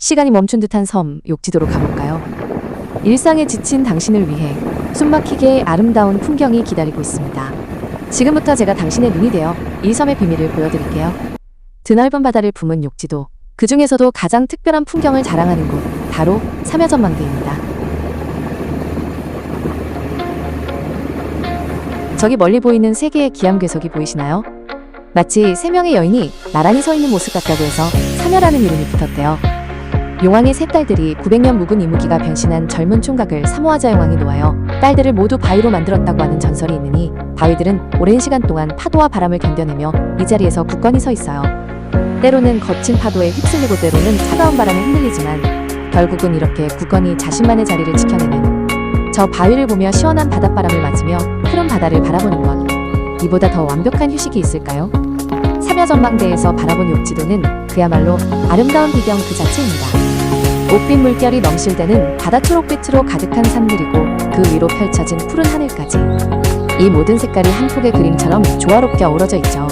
시간이 멈춘 듯한 섬 욕지도로 가볼까요? 일상에 지친 당신을 위해 숨막히게 아름다운 풍경이 기다리고 있습니다. 지금부터 제가 당신의 눈이 되어 이 섬의 비밀을 보여드릴게요. 드넓은 바다를 품은 욕지도, 그 중에서도 가장 특별한 풍경을 자랑하는 곳, 바로 삼야전망대입니다. 저기 멀리 보이는 세 개의 기암괴석이 보이시나요? 마치 세 명의 여인이 나란히 서 있는 모습 같다고 해서 삼야라는 이름이 붙었대요. 용왕의 세 딸들이 900년 묵은 이무기가 변신한 젊은 총각을 사모하자 용왕이 놓아여 딸들을 모두 바위로 만들었다고 하는 전설이 있으니 바위들은 오랜 시간 동안 파도와 바람을 견뎌내며 이 자리에서 굳건히 서 있어요. 때로는 거친 파도에 휩쓸리고 때로는 차가운 바람에 흔들리지만 결국은 이렇게 굳건히 자신만의 자리를 지켜내는 저 바위를 보며 시원한 바닷바람을 맞으며 푸른 바다를 바라보는 것 이보다 더 완벽한 휴식이 있을까요? 삼야전망대에서 바라본 욕지도는 그야말로 아름다운 비경 그 자체입니다. 옥빛 물결이 넘실대는 바다 초록빛으로 가득한 산들이고 그 위로 펼쳐진 푸른 하늘까지 이 모든 색깔이 한 폭의 그림처럼 조화롭게 어우러져 있죠.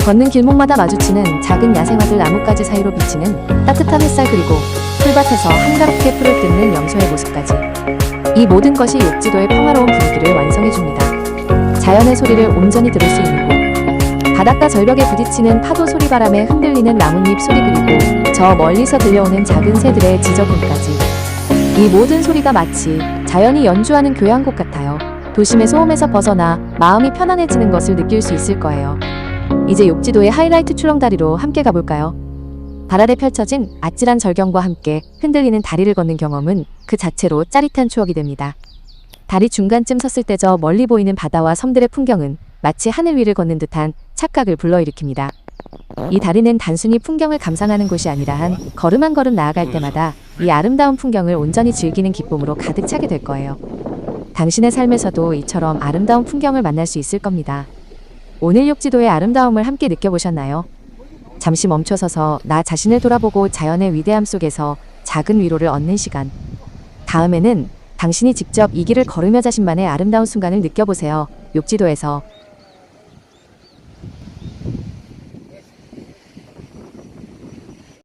걷는 길목마다 마주치는 작은 야생화들 나뭇가지 사이로 비치는 따뜻한 햇살 그리고 풀밭에서 한가롭게 풀을 뜯는 염소의 모습까지 이 모든 것이 욕지도의 평화로운 분위기를 완성해 줍니다. 자연의 소리를 온전히 들을 수 있는 곳. 바닷가 절벽에 부딪히는 파도 소리 바람에 흔들리는 나뭇잎 소리 그리고 저 멀리서 들려오는 작은 새들의 지저분까지 이 모든 소리가 마치 자연이 연주하는 교향곡 같아요. 도심의 소음에서 벗어나 마음이 편안해지는 것을 느낄 수 있을 거예요. 이제 욕지도의 하이라이트 출렁다리로 함께 가볼까요? 바다에 펼쳐진 아찔한 절경과 함께 흔들리는 다리를 걷는 경험은 그 자체로 짜릿한 추억이 됩니다. 다리 중간쯤 섰을 때 저 멀리 보이는 바다와 섬들의 풍경은 마치 하늘 위를 걷는 듯한 착각을 불러일으킵니다. 이 다리는 단순히 풍경을 감상하는 곳이 아니라 한 걸음 한 걸음 나아갈 때마다 이 아름다운 풍경을 온전히 즐기는 기쁨으로 가득 차게 될 거예요. 당신의 삶에서도 이처럼 아름다운 풍경을 만날 수 있을 겁니다. 오늘 욕지도의 아름다움을 함께 느껴보셨나요? 잠시 멈춰서서 나 자신을 돌아보고 자연의 위대함 속에서 작은 위로를 얻는 시간. 다음에는 당신이 직접 이 길을 걸으며 자신만의 아름다운 순간을 느껴보세요. 욕지도에서